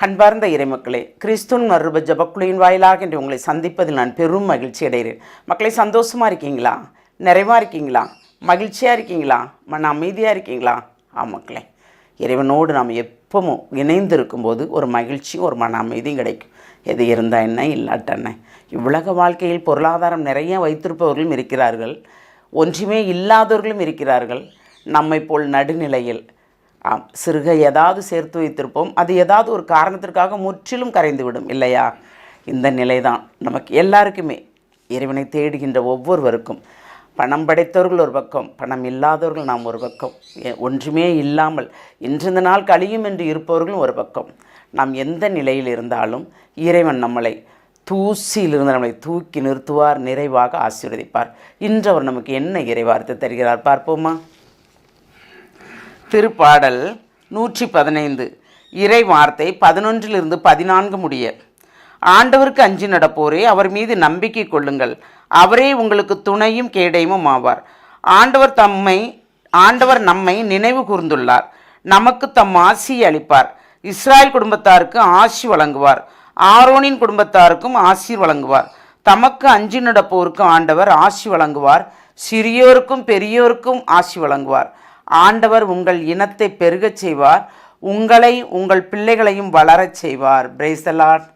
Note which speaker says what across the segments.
Speaker 1: அன்பார்ந்த இறைமக்களே கிறிஸ்துவின் மறுப ஜபக்குழுவின் வாயிலாக என்று உங்களை சந்திப்பதில் நான் பெரும் மகிழ்ச்சி அடைகிறேன். மக்களை சந்தோஷமாக இருக்கீங்களா? நிறைவாக இருக்கீங்களா? மகிழ்ச்சியாக இருக்கீங்களா? மன அமைதியாக இருக்கீங்களா? ஆ மக்களே இறைவனோடு நாம் எப்பவும் இணைந்து இருக்கும்போது ஒரு மகிழ்ச்சி ஒரு மன அமைதியும் கிடைக்கும். எது இருந்தால் என்ன இல்லாட்ட என்ன? இவ்வுலக வாழ்க்கையில் பொருளாதாரம் நிறைய வைத்திருப்பவர்களும் இருக்கிறார்கள். ஒன்றுமே இல்லாதவர்களும் இருக்கிறார்கள். நம்மை போல் நடுநிலையில் சிறுக ஏதாவது சேர்த்து வைத்திருப்போம். அது ஏதாவது ஒரு காரணத்திற்காக முற்றிலும் கரைந்துவிடும் இல்லையா? இந்த நிலைதான். நமக்கு எல்லாருக்குமே இறைவனை தேடுகின்ற ஒவ்வொருவருக்கும் பணம் படைத்தவர்கள் ஒரு பக்கம் பணம் இல்லாதவர்கள் நாம் ஒரு பக்கம் ஒன்றுமே இல்லாமல் இன்று நாள் கழியும் என்று இருப்பவர்களும் ஒரு பக்கம். நாம் எந்த நிலையில் இருந்தாலும் இறைவன் நம்மளை தூசியிலிருந்து நம்மளை தூக்கி நிறுத்துவார் நிறைவாக ஆசீர்வதிப்பார். இன்று அவர் நமக்கு என்ன இறைவார்த்தை தருகிறார் பார்ப்போமா? திருப்பாடல் நூற்றி பதினைந்து. இறை வார்த்தை பதினொன்றிலிருந்து பதினான்கு முடிய. ஆண்டவருக்கு அஞ்சு நடப்போரே அவர் மீது நம்பிக்கை கொள்ளுங்கள். அவரே உங்களுக்கு துணையும் கேடயமும் ஆவார். ஆண்டவர் தம்மை ஆண்டவர் நம்மை நினைவு கூர்ந்துள்ளார். நமக்கு தம் ஆசியை அளிப்பார். இஸ்ராயல் குடும்பத்தாருக்கு ஆசி வழங்குவார். ஆரோனின் குடும்பத்தாருக்கும் ஆசி வழங்குவார். தமக்கு அஞ்சு நடப்போருக்கு ஆண்டவர் ஆசி வழங்குவார். சிறியோருக்கும் பெரியோருக்கும் ஆசி வழங்குவார். ஆண்டவர் உங்கள் இனத்தை பெருகச் செய்வார் உங்களை உங்கள் பிள்ளைகளையும் வளரச் செய்வார். பிரைசலாட்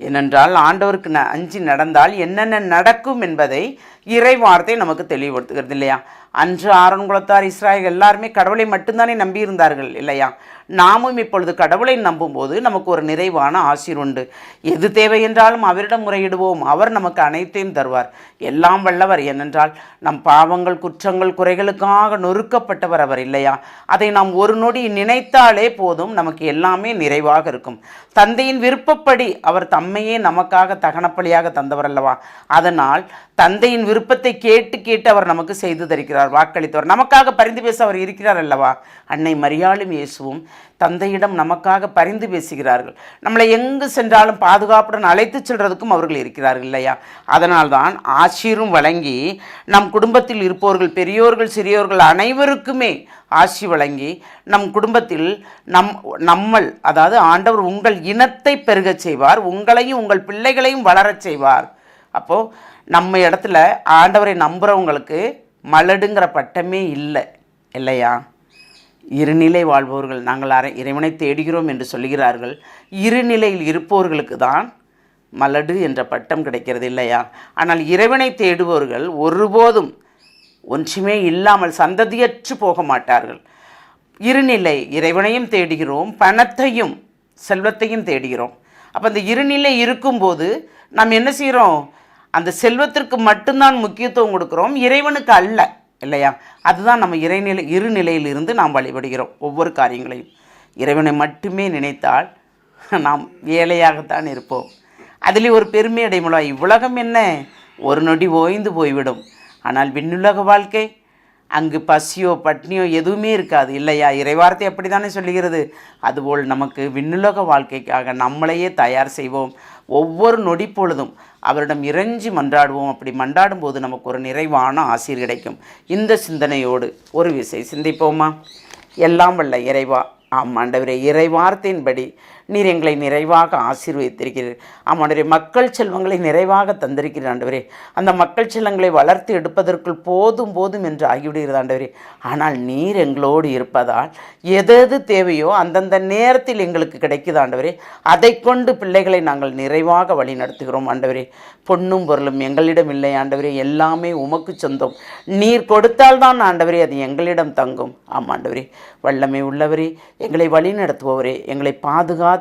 Speaker 1: ஏனென்றால் ஆண்டவருக்கு ந அஞ்சு நடந்தால் என்னென்ன நடக்கும் என்பதை இறை வார்த்தை நமக்கு தெளிவுபடுத்துகிறது இல்லையா? அன்று ஆரன் குலத்தார் இஸ்ராயல் எல்லாருமே கடவுளை மட்டும்தானே நம்பியிருந்தார்கள் இல்லையா? நாமும் இப்பொழுது கடவுளை நம்பும்போது நமக்கு ஒரு நிறைவான ஆசீர் உண்டு. எது தேவை என்றாலும் அவரிடம் முறையிடுவோம். அவர் நமக்கு அனைத்தையும் தருவார். எல்லாம் வல்லவர் ஏனென்றால் நம் பாவங்கள் குற்றங்கள் குறைகளுக்காக நொறுக்கப்பட்டவர் அவர் இல்லையா? அதை நாம் ஒரு நொடி நினைத்தாலே போதும் நமக்கு எல்லாமே நிறைவாக இருக்கும். தந்தையின் விருப்பப்படி அவர் தம்மையே நமக்காக தகனப்பலியாக தந்தவர் அல்லவா? அதனால் தந்தையின் விருப்பத்தை கேட்டு கேட்டு அவர் நமக்கு செய்து தருகிறார் வாக்களித்தவர். நமக்காக பரிந்து பேச அவர் இருக்கிறார் அல்லவா? அன்னை மரியாளும் இயேசுவும் தந்தையிடம் நமக்காக பரிந்து பேசுகிறார்கள். நம்மளை எங்கு சென்றாலும் பாதுகாப்புடன் அழைத்துச் செல்றதுக்கும் அவர்கள் இருக்கிறார்கள் இல்லையா? அதனால்தான் ஆசீரும் வழங்கி நம் குடும்பத்தில் இருப்பவர்கள் பெரியோர்கள் சிறியோர்கள் அனைவருக்குமே ஆசி வழங்கி நம் குடும்பத்தில் நம் நம்மள் அதாவது ஆண்டவர் உங்கள் இனத்தை பெருகச் செய்வார் உங்களையும் உங்கள் பிள்ளைகளையும் வளரச் செய்வார். அப்போது நம்ம இடத்துல ஆண்டவரை நம்புகிறவங்களுக்கு மலடுங்கிற பட்டமே இல்லை இல்லையா? இருநிலை வாழ்பவர்கள் நாங்கள் அரை இறைவனை தேடுகிறோம் என்று சொல்கிறார்கள் இருநிலையில் இருப்பவர்களுக்கு தான் மலடு என்ற பட்டம் கிடைக்கிறது இல்லையா? ஆனால் இறைவனை தேடுபவர்கள் ஒருபோதும் ஒன்றுமே இல்லாமல் சந்ததியற்று போக மாட்டார்கள். இருநிலை இறைவனையும் தேடுகிறோம் பணத்தையும் செல்வத்தையும் தேடுகிறோம். அப்போ அந்த இருநிலை இருக்கும்போது நாம் என்ன செய்கிறோம் அந்த செல்வத்திற்கு மட்டும்தான் முக்கியத்துவம் கொடுக்குறோம் இறைவனுக்கு அல்ல இல்லையா? அதுதான் நம்ம இறைநிலை இருநிலையிலிருந்து நாம் வழிபடுகிறோம் ஒவ்வொரு காரியங்களையும். இறைவனை மட்டுமே நினைத்தால் நாம் ஏழையாகத்தான் இருப்போம். அதிலே ஒரு பெருமை அடைமலா? இவ்வுலகம் என்ன? ஒரு நொடி ஓய்ந்து போய்விடும். ஆனால் விண்ணுலக வாழ்க்கை அங்கு பசியோ பட்னியோ எதுவுமே இருக்காது. இல்லையா? இறைவார்த்தை அப்படி தானே சொல்லுகிறது. அதுபோல் நமக்கு விண்ணுலக வாழ்க்கைக்காக நம்மளையே தயார் செய்வோம். ஒவ்வொரு நொடி பொழுதும் அவரிடம் இறைஞ்சி மன்றாடுவோம். அப்படி மன்றாடும் போது நமக்கு ஒரு நிறைவான ஆசீர் கிடைக்கும். இந்த சிந்தனையோடு ஒரு விசை சிந்திப்போமா? எல்லாம் வல்ல இறைவா ஆம் ஆண்டவரே இறைவார்த்தையின்படி நீர் எங்களை நிறைவாக ஆசீர்வதித்திருக்கிறீர். ஆமாண்டவரே மக்கள் செல்வங்களை நிறைவாக தந்திருக்கிறீர் ஆண்டவரே. அந்த மக்கள் செல்வங்களை வளர்த்து எடுப்பதற்குள் போதும் போதும் என்று ஆகிவிடுகிறது ஆண்டவரே. ஆனால் நீர் எங்களோடு இருப்பதால் எது எது தேவையோ அந்தந்த நேரத்தில் எங்களுக்கு கிடைக்குது ஆண்டவரே. அதை கொண்டு பிள்ளைகளை நாங்கள் நிறைவாக வழி நடத்துகிறோம் ஆண்டவரே. பொண்ணும் பொருளும் எங்களிடம் இல்லை ஆண்டவரே. எல்லாமே உமக்கு சொந்தம். நீர் கொடுத்தால்தான் ஆண்டவரே அது எங்களிடம் தங்கும். ஆமாண்டவரே வல்லமை உள்ளவரே எங்களை வழி நடத்துபவரே எங்களை பாதுகாத்து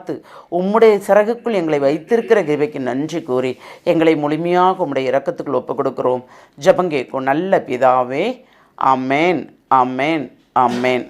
Speaker 1: உம்முடைய சிறகுக்குள் எங்களை வைத்திருக்கிற கிருபைக்கு நன்றி கூறி எங்களை முழுமையாக உம்முடைய இரக்கத்துக்குள் ஒப்புக் கொடுக்கிறோம் ஜெபம் நல்ல பிதாவே அம்மேன் அமேன் அம்மேன்